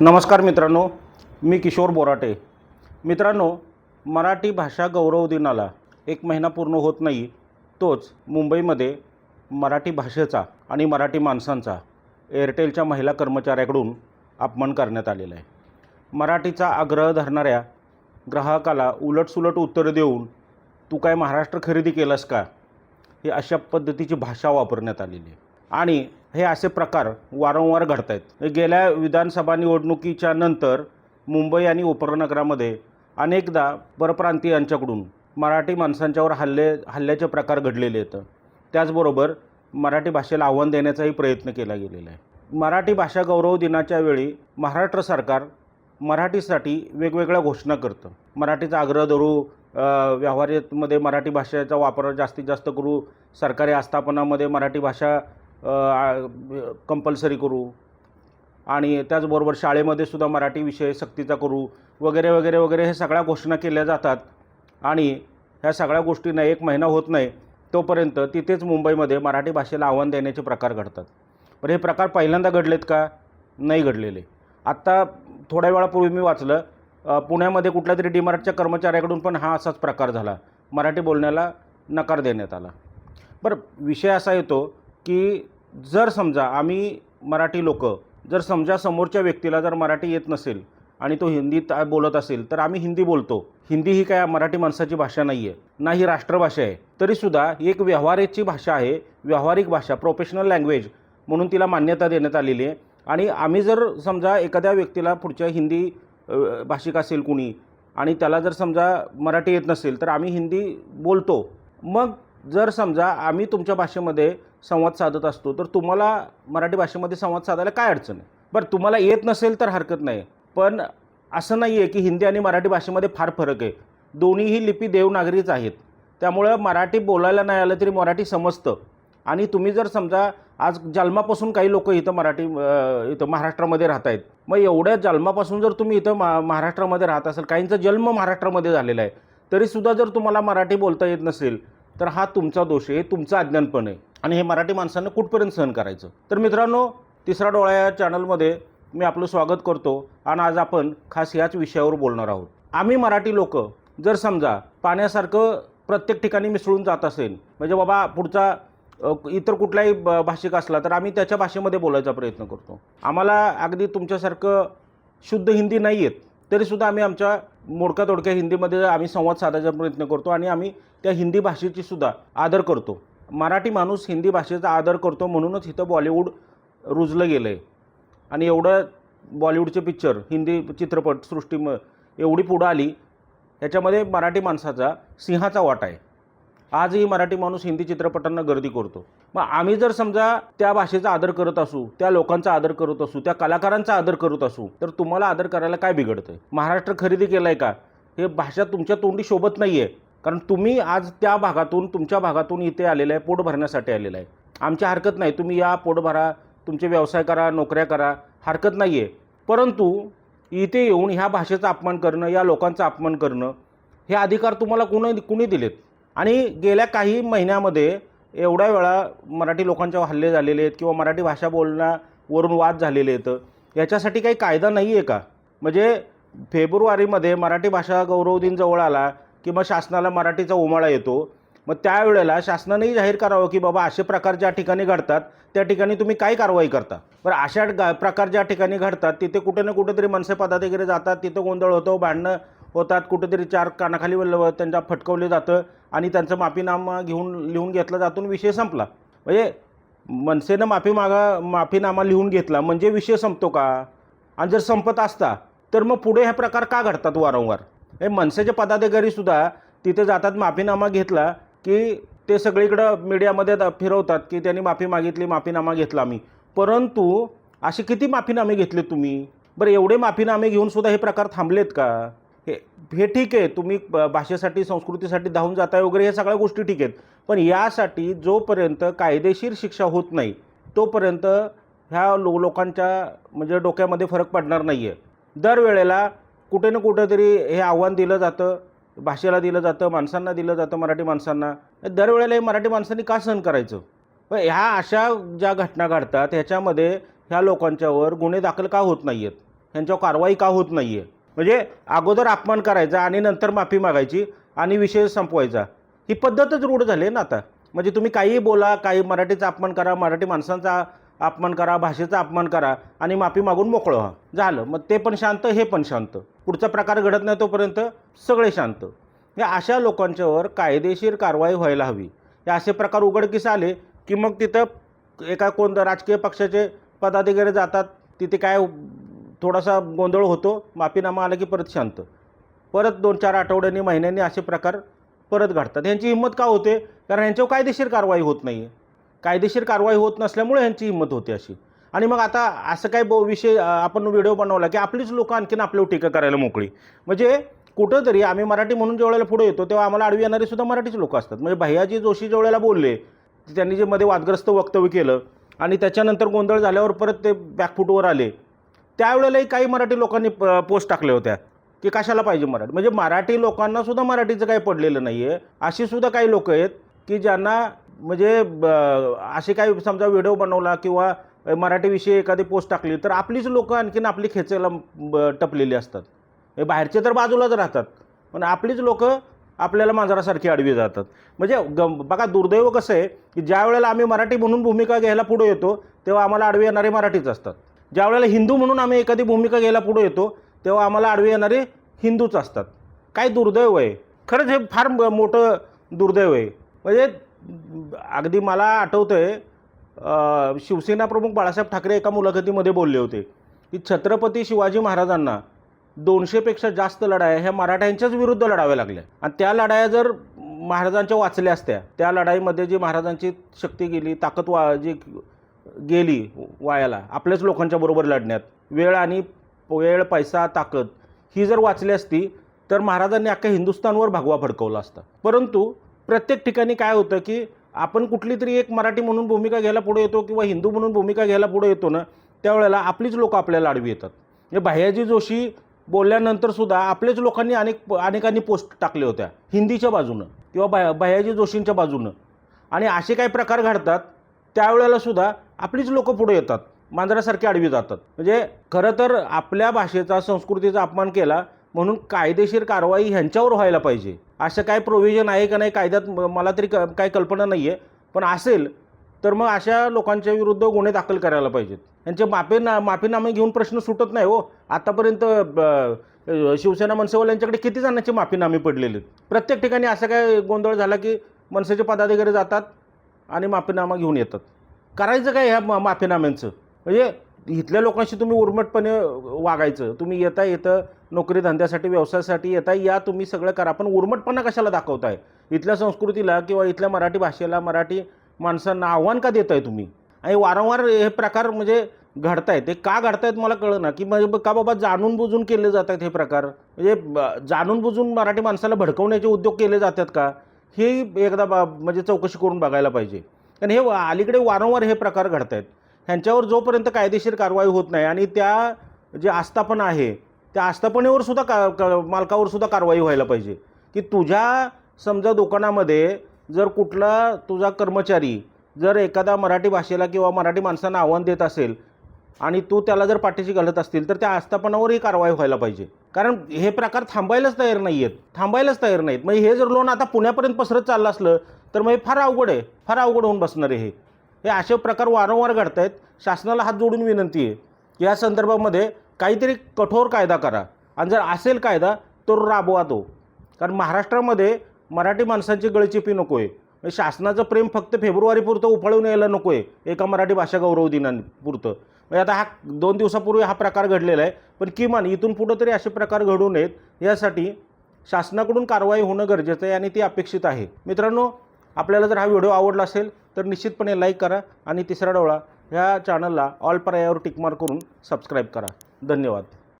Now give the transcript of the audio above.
नमस्कार मित्रांनो मी किशोर बोराटे. मित्रांनो मराठी भाषा गौरव दिनाला एक महिना पूर्ण होत नाही तोच मुंबईमध्ये मराठी भाषेचा आणि मराठी माणसांचा एअरटेलच्या महिला कर्मचाऱ्याकडून अपमान करण्यात आलेला आहे. मराठीचा आग्रह धरणाऱ्या ग्राहकाला उलटसुलट उत्तरं देऊन तू काय महाराष्ट्र खरेदी केलंस का? ही अशा पद्धतीची भाषा वापरण्यात आलेली आहे. आणि हे असे प्रकार वारंवार घडत आहेत गेल्या विधानसभा निवडणुकीच्या नंतर मुंबई आणि उपनगरामध्ये अनेकदा परप्रांतीयांच्याकडून मराठी माणसांच्यावर हल्ले हल्ल्याचे प्रकार घडलेले आहेत. त्याचबरोबर मराठी भाषेला आव्हान देण्याचाही प्रयत्न केला गेलेला आहे. मराठी भाषा गौरव दिनाच्या वेळी महाराष्ट्र सरकार मराठीसाठी वेगवेगळ्या घोषणा करतं. मराठीचा आग्रह धरू अ, व्यवहारामध्ये मराठी भाषेचा वापर जास्तीत जास्त करू सरकारी आस्थापनामध्ये मराठी भाषा कंपल्सरी करू. आणि त्याचबरोबर शाळेमध्ये सुद्धा मराठी विषय सक्तीचा करू वगैरे वगैरे वगैरे हे सगळ्या घोषणा केल्या जातात. आणि ह्या सगळ्या गोष्टींना एक महिना होत नाही तोपर्यंत तिथेच मुंबईमध्ये मराठी भाषेला आव्हान देण्याचे प्रकार घडतात. पण हे प्रकार पहिल्यांदा घडलेत का? नाही घडलेले. आत्ता थोड्या वेळापूर्वी मी वाचलं पुण्यामध्ये कुठल्या तरी डीमार्टच्या कर्मचाऱ्याकडून पण हा असाच प्रकार झाला. मराठी बोलण्याला नकार देण्यात आला. बरं विषय असा येतो की जर समजा आम्ही मराठी लोक जर समजा समोरच्या व्यक्तीला जर मराठी येत नसेल आणि तो हिंदीत बोलत असेल तर आम्ही हिंदी बोलतो. हिंदी ही काय मराठी माणसाची भाषा नाही आहे ना ही राष्ट्रभाषा आहे. तरीसुद्धा एक व्यवहारेची भाषा आहे व्यावहारिक भाषा प्रोफेशनल लँग्वेज म्हणून तिला मान्यता देण्यात आलेली आहे. आणि आम्ही जर समजा एखाद्या व्यक्तीला पुढच्या हिंदी भाषिक असेल कुणी आणि त्याला जर समजा मराठी येत नसेल तर आम्ही हिंदी बोलतो. मग जर समजा आम्ही तुमच्या भाषेमध्ये संवाद साधत असतो तर तुम्हाला मराठी भाषेमध्ये संवाद साधायला काय अडचण आहे? बरं तुम्हाला येत नसेल तर हरकत नाही पण असं नाही आहे की हिंदी आणि मराठी भाषेमध्ये फार फरक आहे. दोन्हीही लिपी देवनागरीच आहेत. त्यामुळं मराठी बोलायला नाही आलं तरी मराठी समजतं. आणि तुम्ही जर समजा आज जन्मापासून काही लोक इथं मराठी इथं महाराष्ट्रामध्ये राहत आहेत मग एवढ्या जन्मापासून जर तुम्ही इथं मा महाराष्ट्रामध्ये राहत असाल काहींचा जन्म महाराष्ट्रामध्ये झालेला आहे तरीसुद्धा जर तुम्हाला मराठी बोलता येत नसेल तर हा तुमचा दोष आहे तुमचं अज्ञानपण आहे. आणि हे मराठी माणसांना कुठपर्यंत सहन करायचं? तर मित्रांनो तिसरा डोळा या चॅनलमध्ये मी आपलं स्वागत करतो आणि आज आपण खास याच विषयावर बोलणार आहोत. आम्ही मराठी लोक जर समजा पाण्यासारखं प्रत्येक ठिकाणी मिसळून जात असेल म्हणजे बाबा पुढचा इतर कुठलाही भाषिक असला तर आम्ही त्याच्या भाषेमध्ये बोलायचा प्रयत्न करतो. आम्हाला अगदी तुमच्यासारखं शुद्ध हिंदी नाही येत तरीसुद्धा आम्ही आमच्या मोडक्या तोडक्या हिंदीमध्ये आम्ही संवाद साधायचा प्रयत्न करतो आणि आम्ही त्या हिंदी भाषेची सुद्धा आदर करतो. मराठी माणूस हिंदी भाषेचा आदर करतो म्हणूनच इथं बॉलिवूड रुजलं गेलं आहे आणि एवढं बॉलिवूडचे पिक्चर हिंदी चित्रपट सृष्टी म एवढी पुढं आली ह्याच्यामध्ये मराठी माणसाचा सिंहाचा वाटा आहे. आजही मराठी माणूस हिंदी चित्रपटांना गर्दी करतो. मग आम्ही जर समजा त्या भाषेचा आदर करत असू त्या लोकांचा आदर करत असू त्या कलाकारांचा आदर करत असू तर तुम्हाला आदर करायला काय बिघडतं महाराष्ट्र खरेदी केलं आहे का? हे भाषा तुमच्या तोंडी शोभत नाही आहे कारण तुम्ही आज त्या भागातून तुमच्या भागातून इथे आलेलं आहे पोट भरण्यासाठी आलेलं आहे. आमच्या हरकत नाही तुम्ही या पोट भरा तुमचे व्यवसाय करा नोकऱ्या करा हरकत नाही आहे परंतु इथे येऊन ह्या भाषेचा अपमान करणं या लोकांचा अपमान करणं हे अधिकार तुम्हाला कुणी कुणी दिलेत? आणि गेल्या काही महिन्यामध्ये एवढ्या वेळा मराठी लोकांच्या हल्ले झालेले आहेत किंवा मराठी भाषा बोलण्यावरून वाद झालेले आहेत. याच्यासाठी काही कायदा नाही आहे का? म्हणजे फेब्रुवारीमध्ये मराठी भाषा गौरव दिन जवळ आला की मग शासनाला मराठीचा उमाळा येतो मग त्यावेळेला शासनानेही जाहीर करावं की बाबा असे प्रकार ज्या ठिकाणी घडतात त्या ठिकाणी तुम्ही काय कारवाई करता? बरं अशा गा प्रकार ज्या ठिकाणी घडतात तिथे कुठे ना कुठेतरी मनसे पदाधिकारी जातात तिथं गोंधळ होतो भांडणं होतात कुठेतरी चार कानाखाली वल्ल- त्यांच्या फटकवले जातं आणि त्यांचं माफीनामा घेऊन लिहून घेतला जातो विषय संपला. म्हणजे मनसेनं माफी मागा माफीनामा लिहून घेतला म्हणजे विषय संपतो का? आणि जर संपत असता तर मग पुढे हे प्रकार का घडतात वारंवार? हे मनसेचे पदाधिकारीसुद्धा तिथे जातात माफीनामा घेतला की ते सगळीकडं मीडियामध्ये फिरवतात की त्यांनी माफी मागितली माफीनामा घेतला आम्ही. परंतु असे किती माफीनामे घेतले तुम्ही? बरं एवढे माफीनामे घेऊन सुद्धा हे प्रकार थांबलेत का? हे हे ठीक आहे तुम्ही भाषेसाठी संस्कृतीसाठी धावून जाताय वगैरे हे सगळ्या गोष्टी ठीक आहेत. पण यासाठी जोपर्यंत कायदेशीर शिक्षा होत नाही तोपर्यंत ह्या लो लोकांच्या म्हणजे डोक्यामध्ये फरक पडणार नाही आहे दरवेळेला कुठे ना कुठेतरी हे आव्हान दिलं जातं भाषेला दिलं जातं माणसांना दिलं जातं मराठी माणसांना. दरवेळेला हे मराठी माणसांनी का सहन करायचं? पण ह्या अशा ज्या घटना घडतात ह्याच्यामध्ये ह्या लोकांच्यावर गुन्हे दाखल का होत नाही आहेत ह्यांच्यावर कारवाई का होत नाही आहे म्हणजे अगोदर अपमान करायचा आणि नंतर माफी मागायची आणि विषय संपवायचा. ही पद्धतच रूढ झाली आहे ना आता. म्हणजे तुम्ही काहीही बोला काही मराठीचा अपमान करा मराठी माणसांचा अपमान करा भाषेचा अपमान करा आणि माफी मागून मोकळं व्हा. झालं. मग ते पण शांत हे पण शांत. पुढचा प्रकार घडत नाही तोपर्यंत सगळे शांत. या अशा लोकांच्यावर कायदेशीर कारवाई व्हायला हवी. हे असे प्रकार उघडकीस आले की मग तिथं एका कोण राजकीय पक्षाचे पदाधिकारी जातात. तिथे काय थोडासा गोंधळ होतो. माफीनामा आला की परत शांत. परत दोन चार आठवड्यांनी महिन्यांनी असे प्रकार परत घडतात. यांची हिंमत का होते? कारण यांच्यावर कायदेशीर कारवाई होत नाही आहे कायदेशीर कारवाई होत नसल्यामुळे यांची हिंमत होती अशी. आणि मग आता असं काय ब विषय आपण व्हिडिओ बनवला की आपलीच लोकं आणखीन आपल्यावर टीका करायला मोकळी. म्हणजे कुठंतरी आम्ही मराठी म्हणून जेवढ्याला पुढे येतो तेव्हा आम्हाला आडवी येणारे सुद्धा मराठीच लोक असतात. म्हणजे भैयाजी जोशी जेवढ्याला बोलले त्यांनी जे मध्ये वादग्रस्त वक्तव्य केलं आणि त्याच्यानंतर गोंधळ झाल्यावर परत ते बॅकफुटवर आले त्यावेळेलाही काही मराठी लोकांनी प- पोस्ट टाकल्या होत्या की कशाला पाहिजे मराठी. म्हणजे मराठी लोकांना सुद्धा मराठीचं काही पडलेलं नाही आहे अशी सुद्धा काही लोक आहेत की ज्यांना म्हणजे ब- असे काही समजा व्हिडिओ बनवला किंवा मराठीविषयी एखादी पोस्ट टाकली तर आपलीच लोकं आणखीन आपली खेचायला ब- टपलेली असतात. हे बाहेरचे तर बाजूलाच राहतात पण आपलीच लोकं आपल्याला मांजरासारखी आडवी जातात. म्हणजे गम बघा दुर्दैव कसं आहे की ज्या वेळेला आम्ही मराठी म्हणून भूमिका घ्यायला पुढे येतो तेव्हा आम्हाला आडवे येणारे मराठीच असतात. ज्या वेळेला हिंदू म्हणून आम्ही एखादी भूमिका घ्यायला पुढे येतो तेव्हा आम्हाला आडवे येणारे हिंदूच असतात. काय दुर्दैव आहे? खरंच हे फार मोठं दुर्दैव आहे. म्हणजे अगदी मला आठवतं आहे शिवसेना प्रमुख बाळासाहेब ठाकरे एका मुलाखतीमध्ये बोलले होते की छत्रपती शिवाजी महाराजांना दोनशेपेक्षा जास्त लढाया ह्या मराठ्यांच्याच विरुद्ध लढाव्या लागल्या. आणि त्या लढाया जर महाराजांच्या वाचल्या असत्या त्या लढाईमध्ये जी महाराजांची शक्ती गेली ताकद वा जी गेली वायाला आपल्याच लोकांच्या बरोबर लढण्यात वेळ आणि वेळ पैसा ताकद ही जर वाचली असती तर महाराजांनी अख्ख्या हिंदुस्थानवर भगवा फडकवला असता. परंतु प्रत्येक ठिकाणी काय होतं की आपण कुठली तरी एक मराठी म्हणून भूमिका घ्यायला पुढे येतो किंवा हिंदू म्हणून भूमिका घ्यायला पुढे येतो ना त्यावेळेला आपलीच लोक आपल्याला आडवी येतात. म्हणजे भैयाजी जोशी बोलल्यानंतर सुद्धा आपल्याच लोकांनी अनेक अनेकांनी पोस्ट टाकल्या होत्या हिंदीच्या बाजूनं किंवा भा भैयाजी जोशींच्या बाजूनं. आणि असे काही प्रकार घडतात त्यावेळेला सुद्धा आपलीच लोकं पुढे येतात मांजरासारखी आडवी जातात. म्हणजे खरं तर आपल्या भाषेचा संस्कृतीचा अपमान केला म्हणून कायदेशीर कारवाई ह्यांच्यावर व्हायला पाहिजे. असं काय प्रोव्हिजन आहे का नाही कायद्यात मला तरी क काही कल्पना नाही आहे पण असेल तर मग अशा लोकांच्या विरुद्ध गुन्हे दाखल करायला पाहिजेत. यांचे माफी ना माफीनामे घेऊन प्रश्न सुटत नाही हो. आतापर्यंत ब- शिवसेना मनसेवाल यांच्याकडे किती जणांचे माफीनामे पडलेले? आहेत प्रत्येक ठिकाणी असं काय गोंधळ झाला की मनसेचे पदाधिकारी जातात आणि माफीनामा घेऊन येतात. करायचं काय ह्या मा- माफीनाम्यांचं? म्हणजे इथल्या लोकांशी तुम्ही उर्मटपणे वागायचं. तुम्ही येता येतं नोकरी धंद्यासाठी व्यवसायासाठी येता या तुम्ही सगळं करा. पण उर्मटपणा कशाला दाखवताय? इथल्या संस्कृतीला किंवा इथल्या मराठी भाषेला मराठी माणसांना आव्हान का देताय तुम्ही? आणि वारंवार हे प्रकार म्हणजे घडतायत. ते का घडतायत मला कळलं ना. की म्हणजे का बाबा जाणून बुजून केले जात आहेत हे प्रकार? म्हणजे जाणून बुजून मराठी माणसाला भडकवण्याचे उद्योग केले जातात का? हे एकदा बा म्हणजे चौकशी करून बघायला पाहिजे. कारण हे अलीकडे वारंवार हे प्रकार घडत आहेत ह्यांच्यावर जोपर्यंत कायदेशीर कारवाई होत नाही आणि त्या जे आस्थापना आहे त्या आस्थापनेवर सुद्धा का का- मालकावर सुद्धा कारवाई व्हायला पाहिजे. की तुझ्या समजा दुकानामध्ये जर कुठला तुझा कर्मचारी जर एखादा मराठी भाषेला किंवा मराठी माणसांना आव्हान देत असेल आणि तू त्याला जर पाठीशी घालत असतील तर त्या आस्थापनावरही कारवाई व्हायला पाहिजे. कारण हे प्रकार थांबायलाच तयार नाही आहेत थांबायलाच तयार नाहीत. म्हणजे हे जर लोन आता पुण्यापर्यंत पसरत चाललं असलं तर मग हे फार अवघड आहे. फार अवघड होऊन बसणार आहे हे. हे असे प्रकार वारंवार घडत आहेत शासनाला हात जोडून विनंती आहे या संदर्भामध्ये काहीतरी कठोर कायदा करा. आणि जर असेल कायदा तर राबवा तो कारण महाराष्ट्रामध्ये मराठी माणसांची गळचिपी नको आहे म्हणजे शासनाचं प्रेम फक्त फेब्रुवारीपुरतं उफाळून यायला नको आहे एका मराठी भाषा गौरव दिनापुरतं. म्हणजे आता हा दोन दिवसापूर्वी हा प्रकार घडलेला आहे. पण किमान इथून पुढं तरी असे प्रकार घडू नयेत. यासाठी शासनाकडून कारवाई होणं गरजेचं आहे आणि ती अपेक्षित आहे. मित्रांनो आपल्याला जर हा व्हिडिओ आवडला असेल तर निश्चितपणे लाईक करा आणि तिसरा डोळा ह्या चॅनलला ऑल पर्यायावर टिकमार करून सबस्क्राईब करा. धन्यवाद.